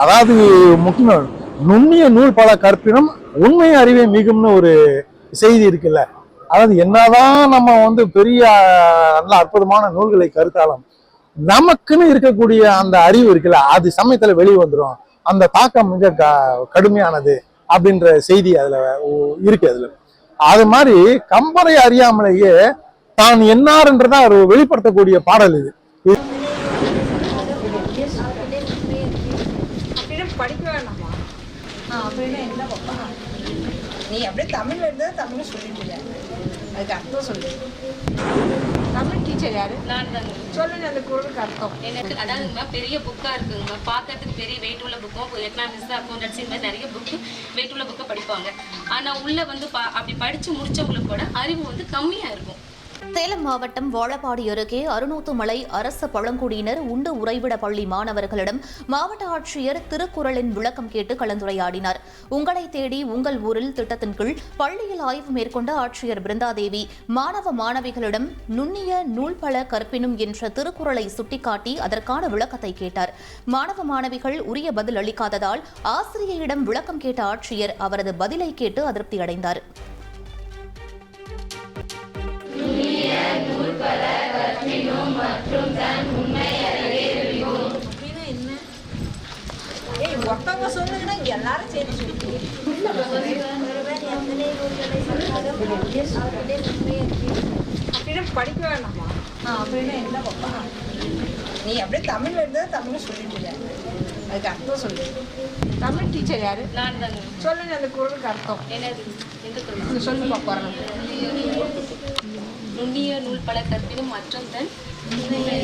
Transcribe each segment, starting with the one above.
அதாவது முக்கியம் நுண்ணிய நூல் பல கற்பினும் உண்மை அறிவே மிகும்னு ஒரு செய்தி இருக்குல்ல. அதாவது என்னதான் நம்ம வந்து பெரிய நல்ல அற்புதமான நூல்களை கருத்தாலும் நமக்குன்னு இருக்கக்கூடிய அந்த அறிவு இருக்குல்ல அது சமயத்துல வெளியே வந்துடும் அந்த தாக்கம் மிக க- கடுமையானது அப்படின்ற செய்தி அதுல இருக்கு அதுல. அது மாதிரி கம்பரை அறியாமலேயே தான் என்னாருன்றதான் அவர் வெளிப்படுத்தக்கூடிய பாடல் இது அப்படின்னா படிக்க வேணாமா ஆ அப்படின்னா என்ன பாப்பா நீ அப்படியே தமிழ்ல இருந்தா தமிழ்ல சொல்லிட்டு அதுக்கு அர்த்தம் சொல்லு தமிழ் டீச்சர் யாரு நான் தாங்க சொல்லுங்க அந்த குரலுக்கு அர்த்தம் எனக்கு அதாவதுங்கம்மா பெரிய புக்காக இருக்குங்கம்மா பார்க்கறதுக்கு பெரிய வெயிட் உள்ள புக்கும் எக்கனாமிக்ஸ் அக்கௌண்டன்சி இந்த மாதிரி நிறைய புக்கு வெயிட் உள்ள புக்கை படிப்பாங்க ஆனால் உள்ள வந்து பா அப்படி படித்து முடிச்சவங்களுக்கு கூட அறிவு வந்து கம்மியாக இருக்கும் சேலம் மாவட்டம் வாழப்பாடி அருகே அருணூத்துமலை அரசு பழங்குடியினர் உண்டு உறைவிட பள்ளி மாணவர்களிடம் மாவட்ட ஆட்சியர் திருக்குறளின் விளக்கம் கேட்டு கலந்துரையாடினார். உங்களை தேடி உங்கள் ஊரில் திட்டத்தின் கீழ் பள்ளியில் ஆய்வு மேற்கொண்ட ஆட்சியர் பிருந்தாதேவி மாணவ மாணவிகளிடம் நுண்ணிய நூல்பல கற்பினும் என்ற திருக்குறளை சுட்டிக்காட்டி அதற்கான விளக்கத்தை கேட்டார். மாணவ மாணவிகள் உரிய பதில் அளிக்காததால் ஆசிரியரிடம் விளக்கம் கேட்ட ஆட்சியர் அவரது பதிலை கேட்டு அதிருப்தி அடைந்தார். அப்படின்னா என்ன ஏய் ஒருத்தவங்க சொன்னதுன்னா எல்லாரும் சரி சொல்லி அப்படின்னா படிக்க வேணாமா? ஆ அப்படின்னா என்ன பாப்பா? நீ அப்படியே தமிழ்ல இருந்தா தமிழ்ல சொல்லிட்டு அதுக்கு அர்த்தம் சொல்லு. தமிழ் டீச்சர் யாரு? சொல்லுங்க அந்த குரலுக்கு அர்த்தம். என்னது? சொல்லுப்பா குரல்? நுண்ணிய நூல் பல கற்பினும் மற்றும் தன்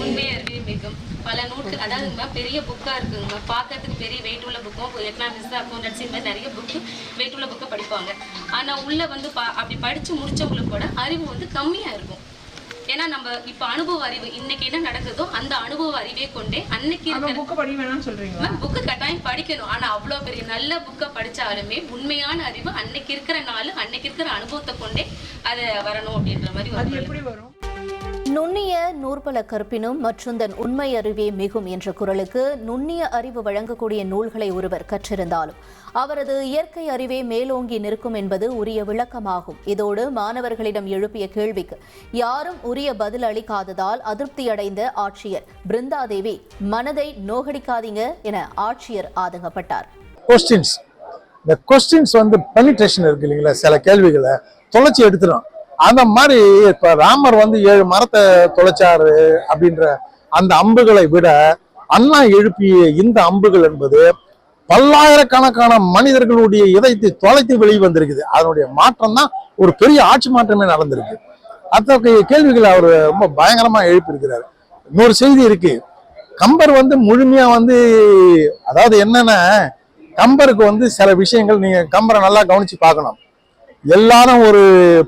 உண்மை அறிவே மிகும். பல நூட்கள் அதாவதுங்கம்மா பெரிய புக்காக இருக்குங்கம்மா பார்க்கறதுக்கு பெரிய வெயிட் உள்ள புக்கும் எக்கனாமிக்ஸ் அக்கௌண்டன்சி இந்த மாதிரி நிறைய புக்கு வெயிட் உள்ள புக்கை படிப்பாங்க. ஆனால் உள்ள வந்து பா அப்படி படித்து முடிச்சவங்களுக்கு கூட அறிவு வந்து கம்மியாக இருக்கும். ஏன்னா நம்ம இப்போ அனுபவ அறிவு இன்னைக்கு என்ன நடக்குதோ அந்த அனுபவ அறிவே கொண்டே அன்னைக்கு இருக்கிற புக்கு கட்டாயம் படிக்கணும். ஆனா அவ்வளோ பெரிய நல்ல புக்கை படிச்சாலுமே உண்மையான அறிவு அன்னைக்கு இருக்கிற நாள் அன்னைக்கு இருக்கிற அனுபவத்தை கொண்டே அதை வரணும் அப்படின்ற மாதிரி வரும்? நுண்ணிய நூற்பல கற்பினும் மற்றுந்தன் உண்மை அறிவே மிகும் என்ற குரலுக்கு நுண்ணிய அறிவு வழங்கக்கூடிய நூல்களை ஒருவர் கற்றிருந்தாலும் அவரது இயற்கை அறிவே மேலோங்கி நிற்கும் என்பது உரிய விளக்கமாகும். இதோடு மாணவர்களிடம் எழுப்பிய கேள்விக்கு யாரும் உரிய பதில் அளிக்காததால் அதிருப்தியடைந்த ஆட்சியர் பிருந்தாதேவி மனதை நோகடிக்காதீங்க என ஆட்சியர் ஆதங்கப்பட்டார். கொஸ்டின்ஸ் இந்த கொஸ்டின்ஸ் வந்து பெனிட்ரேஷன் இருக்கு இல்லைங்களா? சில கேள்விகளை தொலைச்சி எடுத்துடும் அந்த மாதிரி இப்ப ராமர் வந்து ஏழு மரத்தை தொலைச்சாரு அப்படின்ற அந்த அம்புகளை விட அண்ணா எழுப்பிய இந்த அம்புகள் என்பது பல்லாயிரக்கணக்கான மனிதர்களுடைய இதயத்தை தொலைத்து வெளியே வந்திருக்குது அதனுடைய மாற்றம் தான் ஒரு பெரிய ஆட்சி மாற்றமே நடந்திருக்கு. அத்தகைய கேள்விகளை அவர் ரொம்ப பயங்கரமா எழுப்பியிருக்கிறாரு. இன்னொரு செய்தி இருக்கு. கம்பர் வந்து முழுமையா வந்து அதாவது என்னன்னா கம்பருக்கு வந்து சில விஷயங்கள் நீங்க கம்பரை நல்லா கவனிச்சு பார்க்கணும். எல்லாரும் ஒரு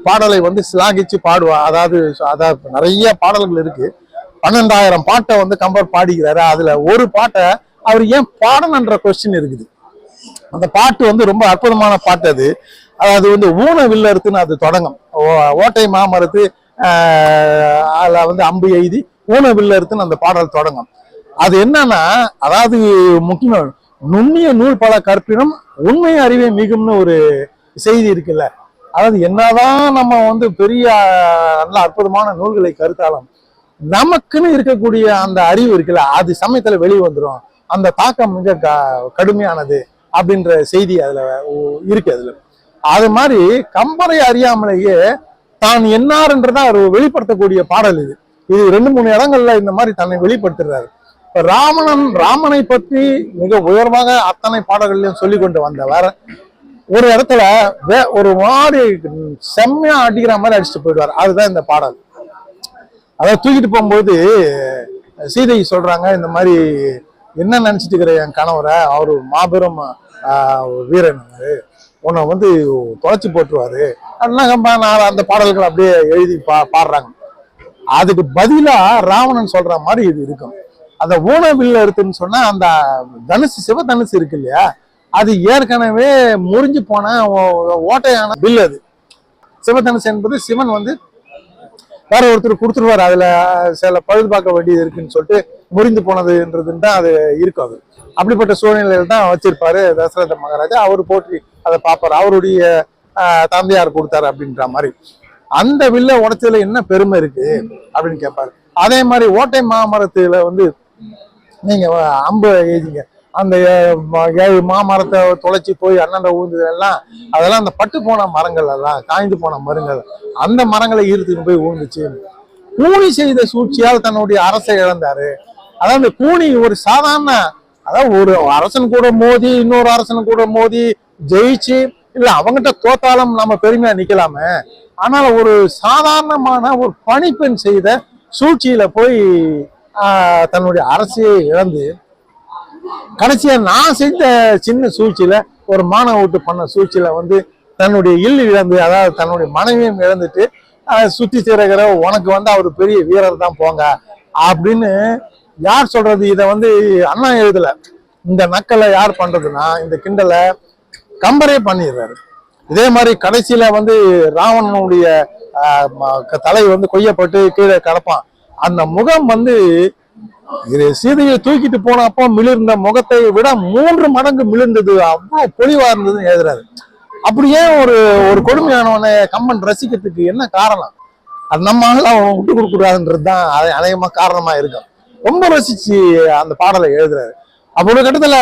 பாடலை வந்து சிலாகிச்சு பாடுவா அதாவது அதாவது நிறைய பாடல்கள் இருக்கு. பன்னெண்டாயிரம் பாட்டை வந்து கம்பர் பாடிக்கிறாரு. அதுல ஒரு பாட்டை அவர் ஏன் பாடணுன்ற கொஸ்டின் இருக்குது. அந்த பாட்டு வந்து ரொம்ப அற்புதமான பாட்டு அது. அதாவது வந்து ஊன வில்லறுத்துன்னு அது தொடங்கும். ஓ- ஓட்டை மாமரத்து அதில் வந்து அம்பு எய்தி ஊன வில்லறுத்துன்னு அந்த பாடல் தொடங்கும். அது என்னன்னா அதாவது முக்கியம் நுண்ணிய நூல் பல கற்பினும் உண்மை அறிவே மிகும்னு ஒரு செய்தி இருக்குல்ல. அதாவது என்னதான் நம்ம வந்து பெரிய நல்ல அற்புதமான நூல்களை கருத்தாலும் நமக்குன்னு இருக்கக்கூடிய அந்த அறிவு இருக்குல்ல அது சமயத்துல வெளியே வந்துடும் அந்த தாக்கம் மிக க- கடுமையானது அப்படின்ற செய்தி அதுல இருக்கு அதுல. அது மாதிரி கம்பரை அறியாமலேயே தான் என்னார்ன்றதை அவர் வெளிப்படுத்தக்கூடிய பாடல் இது. இது ரெண்டு மூணு இடங்கள்ல இந்த மாதிரி தன்னை வெளிப்படுத்துறாரு. இப்ப ராமணன் ராமனை பற்றி மிக உயர்வாக அத்தனை பாடல்களையும் சொல்லி கொண்டு வந்தவர். ஒரு இடத்துல வே- ஒரு மாதிரி செம்மையா அடிக்கிற மாதிரி அடிச்சுட்டு போயிடுவார். அதுதான் இந்த பாடல். அதாவது தூக்கிட்டு போகும்போது சீதை சொல்றாங்க இந்த மாதிரி என்ன நினைச்சிட்டு இருக்கிற என் கணவரை? அவரு மாபெரும் வீரன் உன்னை வந்து தொலைச்சி போட்டுருவாரு. அதெல்லாம் நான் அந்த பாடல்கள் அப்படியே எழுதி பா பாடுறாங்க. அதுக்கு பதிலா ராவணன் சொல்ற மாதிரி இது இருக்கும். அந்த ஊனவில் எடுத்துன்னு சொன்னா அந்த தனுசு சிவதனுசு இருக்கு இல்லையா? அது ஏற்கனவே முறிஞ்சு போன ஓ- ஓட்டையான பில் அது. சிவத்தனசு என்பது சிவன் வந்து வேற ஒருத்தர் கொடுத்துருவாரு. அதுல சில பழுது பார்க்க வேண்டியது இருக்குன்னு சொல்லிட்டு முறிந்து போனதுன்றதுன்னு தான் அது இருக்கும் அது. அப்படிப்பட்ட சூழ்நிலையில தான் வச்சிருப்பாரு தசரத மகாராஜா. அவர் போற்றி அதை பார்ப்பாரு. அவருடைய தந்தையார் கொடுத்தாரு அப்படின்ற மாதிரி. அந்த வில்ல உடச்சதுல என்ன பெருமை இருக்கு அப்படின்னு கேட்பாரு அதே மாதிரி ஓட்டை மாமரத்துல வந்து நீங்க அம்பு எழுதிங்க. அந்த ஏ- ஏழு மாமரத்தை தொலைச்சி போய் அண்ணன் ஊழ்ந்தது எல்லாம் அதெல்லாம் அந்த பட்டு போன மரங்கள் எல்லாம் காய்ந்து போன மரங்கள் அந்த மரங்களை ஈர்த்துன்னு போய் ஊழ்ந்துச்சு கூனி செய்த சூழ்ச்சியால் தன்னுடைய அரசை இழந்தாரு. அதான் இந்த கூனி ஒரு சாதாரண அதாவது ஒரு அரசன் கூட மோதி இன்னொரு அரசன் கூட மோதி ஜெயிச்சு இல்ல அவங்ககிட்ட தோத்தாலும் நம்ம பெருமையா நிக்கலாமே. ஆனால் ஒரு சாதாரணமான ஒரு பணிப்பெண் செய்த சூழ்ச்சியில போய் தன்னுடைய அரசியை இழந்து கடைசியாக நான் செஞ்ச சின்ன சூழ்ச்சியில் ஒரு மாணவ வீட்டு பண்ண சூழ்ச்சியில் வந்து தன்னுடைய இல்லு இழந்து அதாவது தன்னுடைய மனைவியும் இழந்துட்டு சுற்றி சுத்தி உனக்கு வந்து அவர் பெரிய வீரர் தான் போங்க அப்படின்னு யார் சொல்றது? இதை வந்து அண்ணா எழுதல. இந்த நக்கலை யார் பண்றதுன்னா இந்த கிண்டலை கம்பரே பண்ணிடுறாரு. இதே மாதிரி கடைசியில வந்து ராவணனுடைய தலை வந்து கொய்யப்பட்டு கீழே கிடப்பான் அந்த முகம் வந்து சீதையை தூக்கிட்டு போனப்போ மிளிர்ந்த முகத்தை விட மூன்று மடங்கு மிளிர்ந்தது. அவ்வளவு பொலிவா இருந்ததுன்னு எழுதுறாரு. அப்படியே ஒரு ஒரு கொடுமையானவனை கம்மன் ரசிக்கிறதுக்கு என்ன காரணம்? அது நம்ம ஆளுல அவன் விட்டு கொடுக்கூடாதுன்றது தான் அதை அநேகமாக காரணமாக இருக்கும். ரொம்ப ரசிச்சு அந்த பாடலை எழுதுறாரு. அப்போ ஒரு கட்டத்துல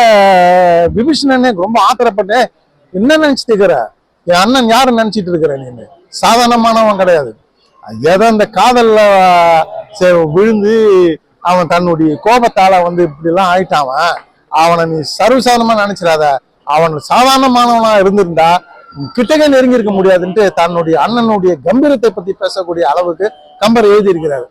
விபீஷணனே ரொம்ப ஆத்திரப்பட்டு என்ன நினச்சிட்டு இருக்கிற? என் அண்ணன் யாரு நினச்சிட்டு இருக்கிற நீ சாதாரணமானவன் கிடையாது. ஏதோ இந்த காதலில் விழுந்து அவன் தன்னுடைய கோபத்தால வந்து இப்படிலாம் ஆயிட்டாவன் அவனை. நீ சர்வசாதாரணமா நினைச்சிடாத. அவன் சாதாரணமானவனா இருந்திருந்தா கிட்டக நெருங்கி இருக்க முடியாதுன்ட்டு தன்னுடைய அண்ணனுடைய கம்பீரத்தை பத்தி பேசக்கூடிய அளவுக்கு கம்பர் எழுதியிருக்கிறாரு.